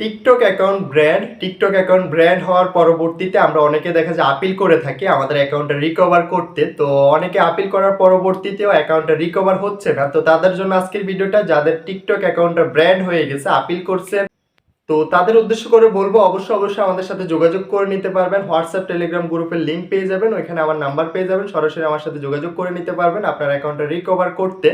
TikTok account brand TikTok account brand হওয়ার পরবর্তীতে আমরা অনেকে দেখা যায় আপিল করে থাকি আমাদের অ্যাকাউন্টটা রিকভার করতে। তো অনেকে আপিল করার পরবর্তীতেও অ্যাকাউন্টটা রিকভার হচ্ছে না। তো তাদের জন্য আজকের ভিডিওটা যাদের টিকটক অ্যাকাউন্টটা ব্র্যান্ড হয়ে গেছে আপিল করছেন তো তাদের উদ্দেশ্য করে বলব, অবশ্যই অবশ্যই আমাদের সাথে যোগাযোগ করে নিতে পারবেন। হোয়াটসঅ্যাপ টেলিগ্রাম গ্রুপের লিঙ্ক পেয়ে যাবেন, ওইখানে আমার নাম্বার পেয়ে যাবেন। সরাসরি আমার সাথে যোগাযোগ করে নিতে পারবেন আপনার অ্যাকাউন্টটা রিকভার করতে।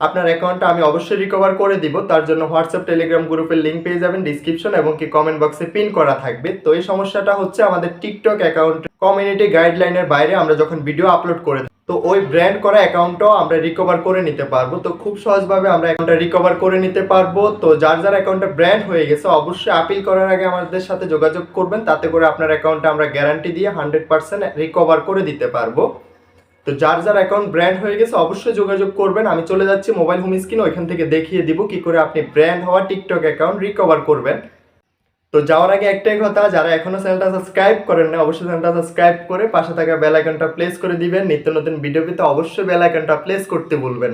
আপনার অ্যাকাউন্টটা আমি অবশ্যই রিকভার করে দিব। তার জন্য হোয়াটসঅ্যাপ টেলিগ্রাম গ্রুপের লিঙ্ক পেয়ে যাবেন ডিসক্রিপশন এবং কি কমেন্ট বক্সে পিন করা থাকবে। তো এই সমস্যাটা হচ্ছে আমাদের টিকটক অ্যাকাউন্ট কমিউনিটি গাইডলাইনের বাইরে আমরা যখন ভিডিও আপলোড করে তো ওই ব্র্যান্ড করা অ্যাকাউন্টটাও আমরা রিকভার করে নিতে পারব। তো খুব সহজভাবে আমরা অ্যাকাউন্টটা রিকভার করে নিতে পারব। তো যার যার অ্যাকাউন্টটা ব্র্যান্ড হয়ে গেছে, অবশ্যই আপিল করার আগে আমাদের সাথে যোগাযোগ করবেন। তাতে করে আপনার অ্যাকাউন্টটা আমরা গ্যারান্টি দিয়ে হান্ড্রেড পার্সেন্ট রিকভার করে দিতে পারব। তো যার যার অ্যাকাউন্ট ব্র্যান্ড হয়ে গেছে, অবশ্যই যোগাযোগ করবেন। আমি চলে যাচ্ছি মোবাইল হোম স্ক্রিন ওইখান থেকে দেখিয়ে দিব কি করে আপনি ব্র্যান্ড হওয়া টিকটক অ্যাকাউন্ট রিকভার করবেন। তো যাওয়ার আগে একটাই কথা, যারা এখনও চ্যানেলটা সাবস্ক্রাইব করেন না অবশ্যই চ্যানেলটা সাবস্ক্রাইব করে পাশে থাকা বেল আইকনটা প্লেস করে দিবেন। নিত্য নতুন ভিডিও পেতে অবশ্যই বেল আইকনটা প্লেস করতে বলবেন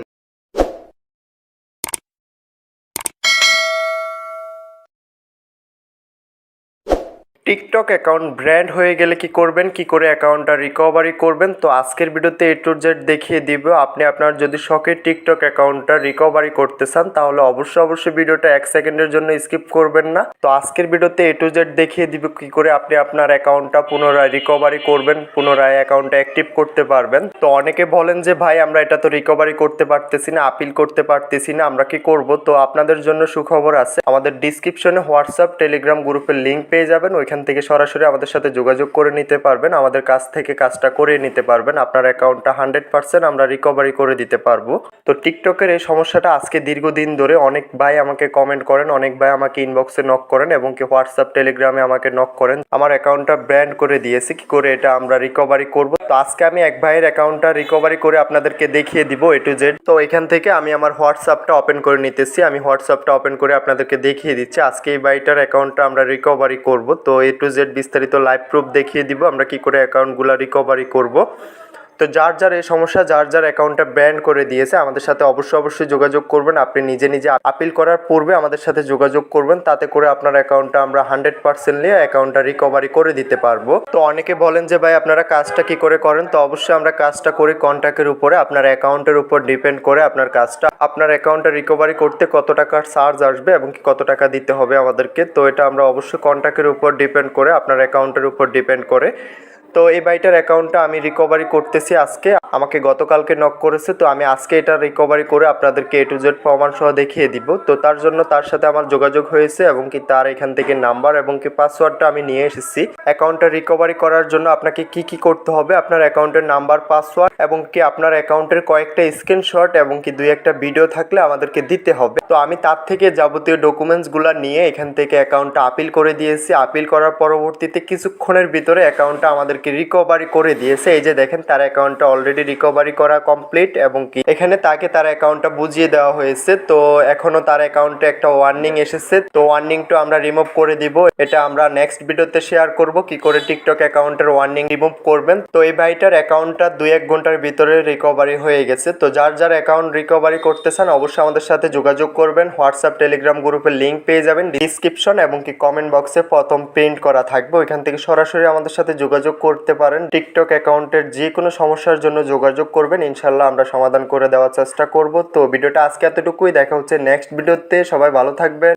টিকটক অ্যাকাউন্ট ব্র্যান্ড হয়ে গেলে কি করবেন, কি করে অ্যাকাউন্টটা রিকভারি করবেন, তো আজকের ভিডিওতে এ টু জেড দেখিয়ে দিব। আপনি আপনার যদি শখের টিকটক অ্যাকাউন্টটা রিকভারি করতে চান, তাহলে অবশ্যই অবশ্যই ভিডিওটা এক সেকেন্ডের জন্য স্কিপ করবেন না। তো আজকের ভিডিওতে এ টু জেড দেখিয়ে দিব কি করে আপনি আপনার অ্যাকাউন্টটা পুনরায় রিকভারি করবেন, পুনরায় অ্যাকাউন্টটা অ্যাক্টিভ করতে পারবেন। তো অনেকে বলেন যে, ভাই, আমরা এটা তো রিকভারি করতে পারতেছি না আপিল করতে পারতেছি না, আমরা কি করব? তো আপনাদের জন্য সুখবর আছে। আমাদের ডিসক্রিপশনে হোয়াটসঅ্যাপ টেলিগ্রাম গ্রুপের লিঙ্ক পেয়ে যাবেন, ওইখান থেকে সরাসরি আমাদের সাথে যোগাযোগ করে নিতে পারবেন। আমাদের কাছ থেকে কাজটা করে নিতে পারবেন। আপনার অ্যাকাউন্টটা হান্ড্রেড পার্সেন্ট আমরা রিকভারি করে দিতে পারব। তো টিকটকের এই সমস্যাটা আজকে দীর্ঘদিন ধরে অনেক ভাই আমাকে কমেন্ট করেন, অনেক ভাই আমাকে ইনবক্সে নক করেন এবং কি হোয়াটসঅ্যাপ টেলিগ্রামে আমাকে নক করেন। আমার অ্যাকাউন্টটা ব্র্যান্ড করে দিয়েছি। কি করে এটা আমরা রিকভারি করব? তো আজকে আমি এক ভাইয়ের অ্যাকাউন্টটা রিকভারি করে আপনাদেরকে দেখিয়ে দিব এ টু জেড তো এখান থেকে আমি আমার হোয়াটসঅ্যাপটা ওপেন করে নিতেছি। আমি হোয়াটসঅ্যাপটা ওপেন করে আপনাদেরকে দেখিয়ে দিচ্ছি। আজকে এই ভাইটার অ্যাকাউন্টটা আমরা রিকভারি করব। তো এ টু জেড বিস্তারিত লাইভ প্রুফ দেখিয়ে দিব। আমরা কি করে অ্যাকাউন্টগুলো রিকভারি করব। তো যার যার এই সমস্যা, যার যার অ্যাকাউন্টটা ব্যান করে দিয়েছে, আমাদের সাথে অবশ্যই অবশ্যই যোগাযোগ করবেন। আপনি নিজে নিজে আপিল করার পূর্বে আমাদের সাথে যোগাযোগ করবেন, তাতে করে আপনার অ্যাকাউন্টটা আমরা হান্ড্রেড পার্সেন্ট নিয়ে অ্যাকাউন্টটা রিকভারি করে দিতে পারব। তো অনেকে বলেন যে, ভাই, আপনারা কাজটা কি করে করেন? তো অবশ্যই আমরা কাজটা করি কন্ট্যাক্টের উপরে, আপনার অ্যাকাউন্টের উপর ডিপেন্ড করে আপনার কাজটা, আপনার অ্যাকাউন্টটা রিকভারি করতে কত টাকার চার্জ আসবে এবং কি কত টাকা দিতে হবে আমাদেরকে। তো এটা আমরা অবশ্যই কন্ট্যাক্টের উপর ডিপেন্ড করে, আপনার অ্যাকাউন্টের উপর ডিপেন্ড করে তো এই বাড়িটার অ্যাকাউন্টটা আমি রিকভারি করতেছি আজকে। আমাকে গতকালকে নক করেছে, তো আমি আজকে এটা রিকভারি করে আপনাদেরকে এ টু জেড প্রমাণ সহ দেখিয়ে দিব। তো তার জন্য তার সাথে আমার যোগাযোগ হয়েছে এবং কি তার এখান থেকে নাম্বার এবং কি পাসওয়ার্ডটা আমি নিয়ে এসেছি। অ্যাকাউন্টটা রিকভারি করার জন্য আপনাকে কি কি করতে হবে, আপনার অ্যাকাউন্টের নাম্বার পাসওয়ার্ড এবং কি আপনার অ্যাকাউন্টের কয়েকটা স্ক্রিনশট এবং কি দুই একটা ভিডিও থাকলে আমাদেরকে দিতে হবে। তো আমি তার থেকে যাবতীয় ডকুমেন্টসগুলো নিয়ে এখান থেকে অ্যাকাউন্টটা আপিল করে দিয়েছি। আপিল করার পরবর্তীতে কিছুক্ষণের ভিতরে অ্যাকাউন্টটা আমাদেরকে রিকভারি করে দিয়েছে। এই যে দেখেন, তার অ্যাকাউন্টটা অলরেডি রিকভারি করা কমপ্লিট এবং কি এখানে তাকে তার অ্যাকাউন্টটা বুঝিয়ে দেওয়া হয়েছে। তো এখনও তার অ্যাকাউন্টে একটা ওয়ার্নিং এসেছে। তো ওয়ার্নিংটা আমরা রিমুভ করে দিব। এটা আমরা নেক্সট ভিডিওতে শেয়ার করব, কি করে টিকটক অ্যাকাউন্টের ওয়ার্নিং রিমুভ করবেন। তো এই ভাইটার অ্যাকাউন্টটা দুই এক ঘণ্টার ভিতরে রিকভারি হয়ে গেছে। তো যার যার অ্যাকাউন্ট রিকভারি করতে চান, অবশ্যই আমাদের সাথে যোগাযোগ করবেন। হোয়াটসঅ্যাপ টেলিগ্রাম গ্রুপের লিঙ্ক পেয়ে যাবেন ডিসক্রিপশন এবং কি কমেন্ট বক্সে প্রথম প্রিন্ট করা থাকবে। ওইখান থেকে সরাসরি আমাদের সাথে যোগাযোগ করতে পারেন। টিকটক অ্যাকাউন্টের যে কোনো সমস্যার জন্য যোগাযোগ করবেন। ইনশাল্লাহ আমরা সমাধান করে দেওয়ার চেষ্টা করব। তো ভিডিওটা আজকে এতটুকুই। দেখা হচ্ছে নেক্সট ভিডিওতে সবাই ভালো থাকবেন।